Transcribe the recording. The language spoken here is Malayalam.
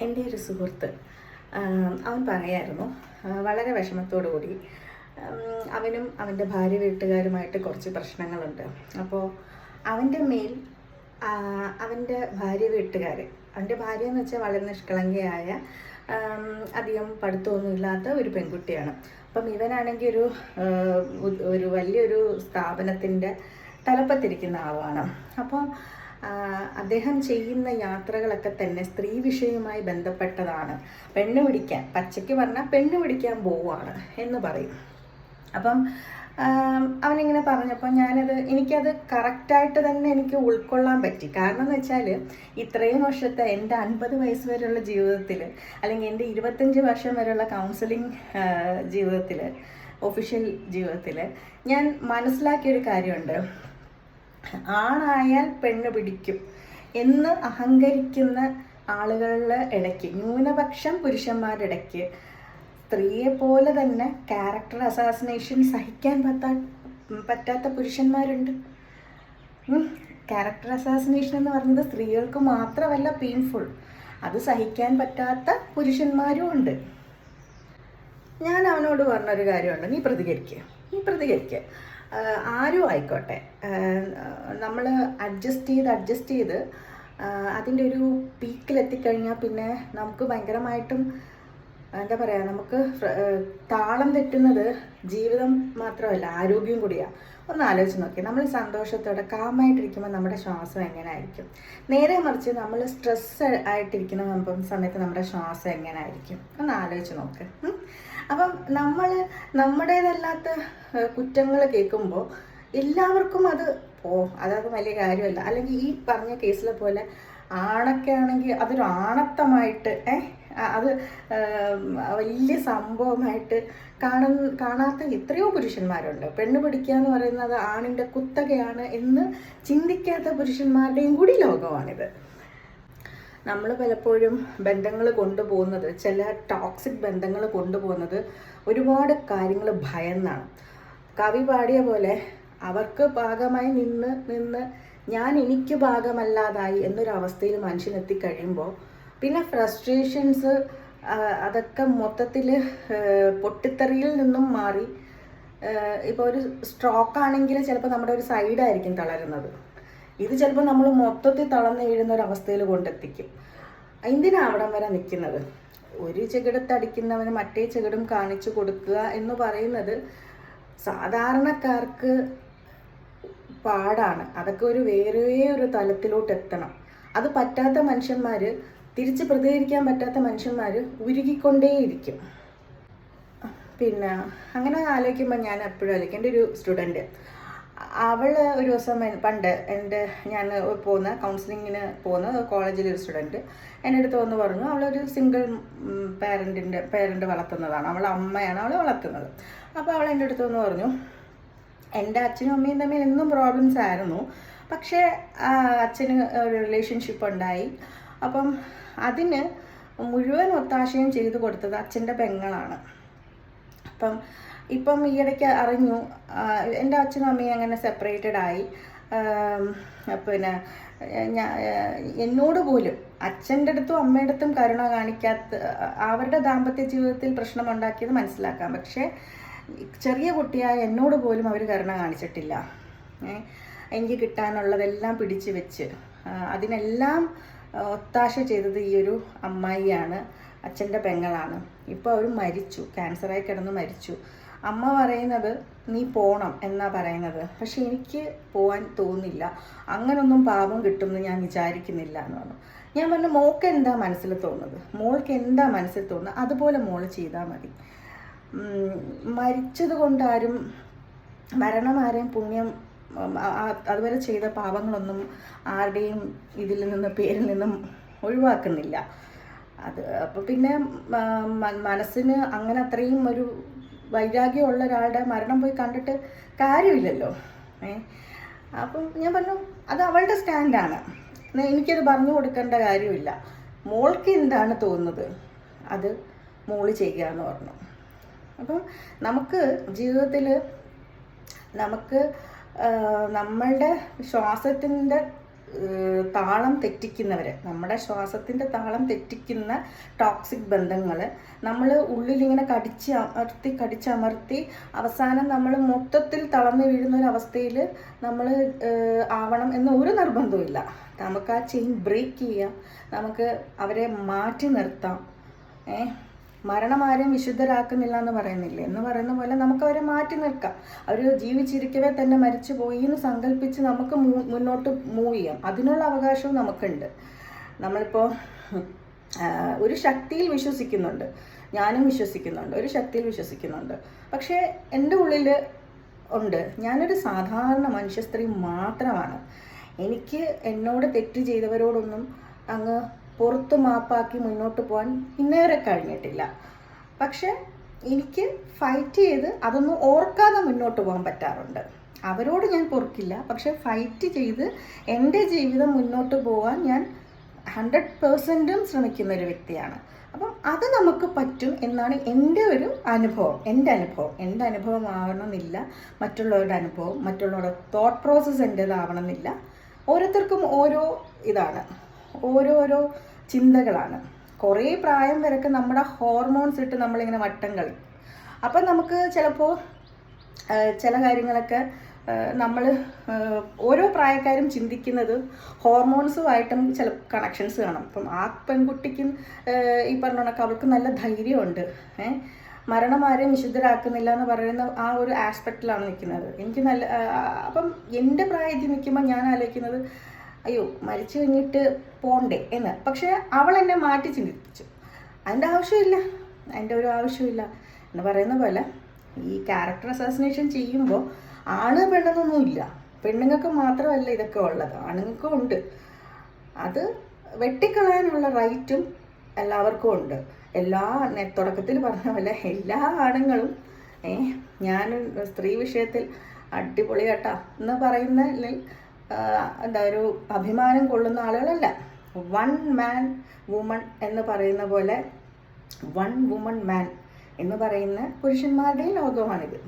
എന്റെ ഒരു സുഹൃത്ത് അവൻ പറയായിരുന്നു വളരെ വിഷമത്തോടു കൂടി അവനും അവന്റെ ഭാര്യ വീട്ടുകാരുമായിട്ട് കുറച്ച് പ്രശ്നങ്ങളുണ്ട്. അപ്പോൾ അവന്റെ മേൽ അവന്റെ ഭാര്യ വീട്ടുകാർ അവന്റെ ഭാര്യ എന്ന് വെച്ചാൽ വളരെ നിഷ്കളങ്കയായ അധികം പഠിത്തമൊന്നുമില്ലാത്ത ഒരു പെൺകുട്ടിയാണ്. അപ്പം ഇവനാണെങ്കിൽ ഒരു ഒരു വലിയൊരു സ്ഥാപനത്തിന്റെ തലപ്പത്തിരിക്കുന്ന ആളാണ്. അപ്പം ആ, അദ്ദേഹം ചെയ്യുന്ന യാത്രകളൊക്കെ തന്നെ സ്ത്രീ വിഷയവുമായി ബന്ധപ്പെട്ടതാണ്. പെണ്ണ് പിടിക്കാൻ പച്ചയ്ക്ക് പറഞ്ഞാൽ പെണ്ണ് പിടിക്കാൻ പോവുകയാണ് എന്ന് പറയും. അപ്പം അവനിങ്ങനെ പറഞ്ഞപ്പോൾ ഞാനത് എനിക്കത് കറക്റ്റായിട്ട് തന്നെ എനിക്ക് ഉൾക്കൊള്ളാൻ പറ്റി. കാരണം എന്ന് വെച്ചാൽ ഇത്രയും വർഷത്തെ എന്റെ അൻപത് വയസ്സ് വരെയുള്ള ജീവിതത്തിൽ അല്ലെങ്കിൽ എന്റെ ഇരുപത്തഞ്ച് വർഷം വരെയുള്ള കൗൺസിലിംഗ് ജീവിതത്തിൽ ഒഫീഷ്യൽ ജീവിതത്തിൽ ഞാൻ മനസ്സിലാക്കിയൊരു കാര്യമുണ്ട്. ആണായാൽ പെണ്ണ് പിടിക്കും എന്ന് അഹങ്കരിക്കുന്ന ആളുകളുടെ ഇടയ്ക്ക് ന്യൂനപക്ഷം പുരുഷന്മാരുടെ ഇടയ്ക്ക് സ്ത്രീയെ പോലെ തന്നെ ക്യാരക്ടർ അസാസിനേഷൻ സഹിക്കാൻ പറ്റാ പറ്റാത്ത പുരുഷന്മാരുണ്ട്. ക്യാരക്ടർ അസാസിനേഷൻ എന്ന് പറയുന്നത് സ്ത്രീകൾക്ക് മാത്രമല്ല പെയിൻഫുൾ അത് സഹിക്കാൻ പറ്റാത്ത പുരുഷന്മാരും ഉണ്ട്. ഞാൻ അവനോട് പറഞ്ഞൊരു കാര്യമുണ്ട്. നീ പ്രതികരിക്കുക നീ പ്രതികരിക്കുക ആരും ആയിക്കോട്ടെ. നമ്മൾ അഡ്ജസ്റ്റ് ചെയ്ത് അഡ്ജസ്റ്റ് ചെയ്ത് അതിന്റെ ഒരു പീക്കിലെത്തിക്കഴിഞ്ഞാൽ പിന്നെ നമുക്ക് ഭയങ്കരമായിട്ടും എന്താ പറയുക നമുക്ക് താളം തെറ്റുന്നത് ജീവിതം മാത്രമല്ല ആരോഗ്യം കൂടിയാണ് ഒന്ന് ആലോചിച്ച് നോക്കി നമ്മൾ സന്തോഷത്തോടെ കാമായിട്ടിരിക്കുമ്പോൾ നമ്മുടെ ശ്വാസം എങ്ങനെ ആയിരിക്കും നേരെ മറിച്ച് നമ്മൾ സ്ട്രെസ് ആയിട്ടിരിക്കുന്ന സമയത്ത് നമ്മുടെ ശ്വാസം എങ്ങനെ ആയിരിക്കും ഒന്ന് ആലോചിച്ച് നോക്ക്. അപ്പം നമ്മൾ നമ്മുടേതല്ലാത്ത കുറ്റങ്ങൾ കേൾക്കുമ്പോൾ എല്ലാവർക്കും അത് ഓ അതൊക്കെ വലിയ കാര്യമല്ല. അല്ലെങ്കിൽ ഈ പറഞ്ഞ കേസിലെ പോലെ ആണൊക്കെ ആണെങ്കിൽ അതൊരു ആണത്തമായിട്ട് ഏ അത് വലിയ സംഭവമായിട്ട് കാണുന്ന കാണാത്ത എത്രയോ പുരുഷന്മാരുണ്ട്. പെണ്ണ് പിടിക്കുക എന്ന് പറയുന്നത് ആണിന്റെ കുത്തകയാണ് എന്ന് ചിന്തിക്കാത്ത പുരുഷന്മാരുടെയും കൂടി ലോകമാണിത്. നമ്മൾ പലപ്പോഴും ബന്ധങ്ങൾ കൊണ്ടുപോകുന്നത് ചില ടോക്സിക് ബന്ധങ്ങൾ കൊണ്ടുപോകുന്നത് ഒരുപാട് കാര്യങ്ങൾ ഭയന്നാണ്. കവി പാടിയ പോലെ അവർക്ക് പാകമായി നിന്ന് നിന്ന് ഞാൻ എനിക്ക് ഭാഗമല്ലാതായി എന്നൊരവസ്ഥയിൽ മനുഷ്യൻ കഴിയുമ്പോൾ പിന്നെ ഫ്രസ്ട്രേഷൻസ് അതൊക്കെ മൊത്തത്തിൽ പൊട്ടിത്തെറിയിൽ നിന്നും മാറി ഇപ്പോൾ ഒരു സ്ട്രോക്ക് ആണെങ്കിൽ ചിലപ്പോൾ നമ്മുടെ ഒരു സൈഡായിരിക്കും തളരുന്നത്. ഇത് ചിലപ്പോൾ നമ്മൾ മൊത്തത്തിൽ തളർന്ന് വീഴുന്ന ഒരു അവസ്ഥയിൽ കൊണ്ടെത്തിക്കും. എന്തിനാണ് അവിടം വരെ നിൽക്കുന്നത്? ഒരു ചെകിടത്തടിക്കുന്നവന് മറ്റേ ചെകിടും കാണിച്ചു കൊടുക്കുക എന്ന് പറയുന്നത് സാധാരണക്കാർക്ക് പാടാണ്. അതൊക്കെ ഒരു വേറെ ഒരു തലത്തിലോട്ട് എത്തണം അത് പറ്റാത്ത മനുഷ്യന്മാർ തിരിച്ച് പ്രതികരിക്കാൻ പറ്റാത്ത മനുഷ്യന്മാർ ഉരുകിക്കൊണ്ടേയിരിക്കും. പിന്നെ അങ്ങനെ ആലോചിക്കുമ്പോൾ ഞാൻ എപ്പോഴും ആലോചിക്കും. എന്റെ ഒരു സ്റ്റുഡന്റ് അവൾ ഒരു ദിവസം പണ്ട് എന്റെ ഞാൻ പോകുന്ന കൗൺസിലിങ്ങിന് പോകുന്ന കോളേജിലെ ഒരു സ്റ്റുഡന്റ് എന്റെ അടുത്ത് വന്ന് പറഞ്ഞു അവളൊരു സിംഗിൾ പേരന്റിന്റെ പേരന്റ് വളർത്തുന്നതാണ്. അവളെ അമ്മയാണ് അവൾ വളർത്തുന്നത്. അപ്പോൾ അവൾ എന്റെ അടുത്ത് വന്ന് പറഞ്ഞു എന്റെ അച്ഛനും അമ്മയും തമ്മിൽ എന്നും പ്രോബ്ലംസ് ആയിരുന്നു. പക്ഷേ അച്ഛന് ഒരു റിലേഷൻഷിപ്പ് ഉണ്ടായി. അപ്പം അതിന് മുഴുവൻ ഒത്താശയും ചെയ്തു കൊടുത്തത് അച്ഛന്റെ പെങ്ങളാണ്. അപ്പം ഇപ്പം ഈയിടയ്ക്ക് അറിഞ്ഞു എന്റെ അച്ഛനും അമ്മയും അങ്ങനെ സെപ്പറേറ്റഡ് ആയി. പിന്നെ എന്നോട് പോലും അച്ഛന്റെ അടുത്തും അമ്മയുടെ അടുത്തും കരുണ കാണിക്കാത്ത അവരുടെ ദാമ്പത്യ ജീവിതത്തിൽ പ്രശ്നമുണ്ടാക്കിയത് മനസ്സിലാക്കാം പക്ഷേ ചെറിയ കുട്ടിയായ എന്നോട് പോലും അവർ കരുണ കാണിച്ചിട്ടില്ല. എനിക്ക് കിട്ടാനുള്ളതെല്ലാം പിടിച്ചു വെച്ച്. അതിനെല്ലാം ഒത്താശ ചെയ്തത് ഈ ഒരു അമ്മായിയാണ് അച്ഛന്റെ പെങ്ങളാണ്. ഇപ്പോൾ അവർ മരിച്ചു ക്യാൻസറായി കിടന്ന് മരിച്ചു. അമ്മ പറയുന്നത് നീ പോണം എന്നാ പറയുന്നത്. പക്ഷെ എനിക്ക് പോകാൻ തോന്നില്ല. അങ്ങനൊന്നും പാപം കിട്ടുമെന്ന് ഞാൻ വിചാരിക്കുന്നില്ല എന്ന് പറഞ്ഞു. ഞാൻ പറഞ്ഞു മോൾക്ക് എന്താ മനസ്സിൽ തോന്നുന്നത്? മോൾക്ക് എന്താ മനസ്സിൽ തോന്നുന്നത്? അതുപോലെ മോൾ ചെയ്താൽ മതി. മരിച്ചത് കൊണ്ടാരും മരണം ആരെയും പുണ്യം അതുവരെ ചെയ്ത പാപങ്ങളൊന്നും ആരുടെയും ഇതിൽ നിന്ന് പേരിൽ നിന്നും ഒഴിവാക്കുന്നില്ല. അത് അപ്പോൾ പിന്നെ മനസ്സിന് അങ്ങനെ അത്രയും ഒരു വൈരാഗ്യമുള്ള ഒരാളുടെ മരണം പോയി കണ്ടിട്ട് കാര്യമില്ലല്ലോ. ഏ? അപ്പം ഞാൻ പറഞ്ഞു അത് അവളുടെ സ്റ്റാൻഡാണ്. എനിക്കത് പറഞ്ഞു കൊടുക്കേണ്ട കാര്യമില്ല. മോൾക്ക് എന്താണ് തോന്നുന്നത്? അത് മോൾ ചെയ്യുക എന്ന് പറഞ്ഞു. അപ്പം നമുക്ക് ജീവിതത്തിൽ നമുക്ക് നമ്മളുടെ ശ്വാസത്തിന്റെ താളം തെറ്റിക്കുന്നവർ നമ്മുടെ ശ്വാസത്തിന്റെ താളം തെറ്റിക്കുന്ന ടോക്സിക് ബന്ധങ്ങൾ നമ്മൾ ഉള്ളിലിങ്ങനെ കടിച്ച് അമർത്തി കടിച്ചമർത്തി അവസാനം നമ്മൾ മൊത്തത്തിൽ തളർന്നു വീഴുന്ന ഒരു അവസ്ഥയിൽ നമ്മൾ ആവണം എന്ന് ഒരു നിർബന്ധവുമില്ല നമുക്ക് ആ ചെയിൻ ബ്രേക്ക് ചെയ്യാം. നമുക്ക് അവരെ മാറ്റി നിർത്താം. ഏ മരണം ആരും വിശുദ്ധരാക്കുന്നില്ല എന്ന് പറയുന്നില്ല? എന്ന് പറയുന്ന പോലെ നമുക്ക് അവരെ മാറ്റി നിൽക്കാം. അവർ ജീവിച്ചിരിക്കവേ തന്നെ മരിച്ചു പോയി എന്ന് സങ്കല്പിച്ച് നമുക്ക് മുന്നോട്ട് മൂവ് ചെയ്യാം. അതിനുള്ള അവകാശവും നമുക്കുണ്ട്. നമ്മളിപ്പോൾ ഒരു ശക്തിയിൽ വിശ്വസിക്കുന്നുണ്ട്. ഞാനും വിശ്വസിക്കുന്നുണ്ട്. ഒരു ശക്തിയിൽ വിശ്വസിക്കുന്നുണ്ട്. പക്ഷേ എന്റെ ഉള്ളിൽ ഉണ്ട്. ഞാനൊരു സാധാരണ മനുഷ്യ സ്ത്രീ മാത്രമാണ്. എനിക്ക് എന്നോട് തെറ്റ് ചെയ്തവരോടൊന്നും അങ്ങ് പുറത്ത് മാപ്പാക്കി മുന്നോട്ട് പോകാൻ ഇന്നേവരെ കഴിഞ്ഞിട്ടില്ല. പക്ഷെ എനിക്ക് ഫൈറ്റ് ചെയ്ത് അതൊന്നും ഓർക്കാതെ മുന്നോട്ട് പോകാൻ പറ്റാറുണ്ട്. അവരോട് ഞാൻ പൊറുക്കില്ല. പക്ഷെ ഫൈറ്റ് ചെയ്ത് എന്റെ ജീവിതം മുന്നോട്ട് പോകാൻ ഞാൻ ഹൺഡ്രഡ് പേഴ്സന്റും ശ്രമിക്കുന്ന ഒരു വ്യക്തിയാണ്. അപ്പം അത് നമുക്ക് പറ്റും എന്നാണ് എന്റെ ഒരു അനുഭവം. എന്റെ അനുഭവം. എന്റെ അനുഭവം ആവണമെന്നില്ല മറ്റുള്ളവരുടെ അനുഭവം. മറ്റുള്ളവരുടെ തോട്ട് പ്രോസസ്സ് എന്റേതാവണമെന്നില്ല. ഓരോരുത്തർക്കും ഓരോ ഇതാണ്. ഓരോരോ ചിന്തകളാണ്. കുറേ പ്രായം വരെയൊക്കെ നമ്മുടെ ഹോർമോൺസ് ഇട്ട് നമ്മളിങ്ങനെ വട്ടം കളി അപ്പം നമുക്ക് ചിലപ്പോൾ ചില കാര്യങ്ങളൊക്കെ നമ്മൾ ഓരോ പ്രായക്കാരും ചിന്തിക്കുന്നത് ഹോർമോൺസുമായിട്ടും ചില കണക്ഷൻസ് കാണും. അപ്പം ആ പെൺകുട്ടിക്കും ഈ പറഞ്ഞ കണക്ക് അവൾക്ക് നല്ല ധൈര്യമുണ്ട്. ഏഹ് മരണം ആരെയും വിശുദ്ധരാക്കുന്നില്ല എന്ന് പറയുന്ന ആ ഒരു ആസ്പെക്റ്റിലാണ് നിൽക്കുന്നത്. എനിക്ക് നല്ല അപ്പം എന്റെ പ്രായത്തിൽ നിൽക്കുമ്പോൾ ഞാൻ ആലോചിക്കുന്നത് അയ്യോ മരിച്ചു കഴിഞ്ഞിട്ട് പോണ്ടേ എന്ന്. പക്ഷെ അവൾ എന്നെ മാറ്റി ചിന്തിപ്പിച്ചു അതിന്റെ ആവശ്യമില്ല. അതിന്റെ ഒരു ആവശ്യമില്ല എന്ന് പറയുന്ന പോലെ ഈ ക്യാരക്ടർ അസാസിനേഷൻ ചെയ്യുമ്പോൾ ആണ് പെണ്ണെന്നൊന്നുമില്ല പെണ്ണുങ്ങൾക്ക് മാത്രമല്ല ഇതൊക്കെ ഉള്ളത്. ആണുങ്ങൾക്കും ഉണ്ട്. അത് വെട്ടിക്കളയാനുള്ള റൈറ്റും എല്ലാവർക്കും ഉണ്ട്. എല്ലാ തുടക്കത്തിൽ പറഞ്ഞ പോലെ എല്ലാ ആണുങ്ങളും ഞാൻ സ്ത്രീ വിഷയത്തിൽ അടിപൊളിയാട്ടാ എന്ന് പറയുന്ന ആ, എന്താ ഒരു അഭിമാനം കൊള്ളുന്ന ആളുകളല്ല. വൺ മാൻ വുമൺ എന്ന് പറയുന്ന പോലെ വൺ വുമൺ മാൻ എന്ന് പറയുന്ന പുരുഷന്മാരുടെയും ലോകമാണിത്.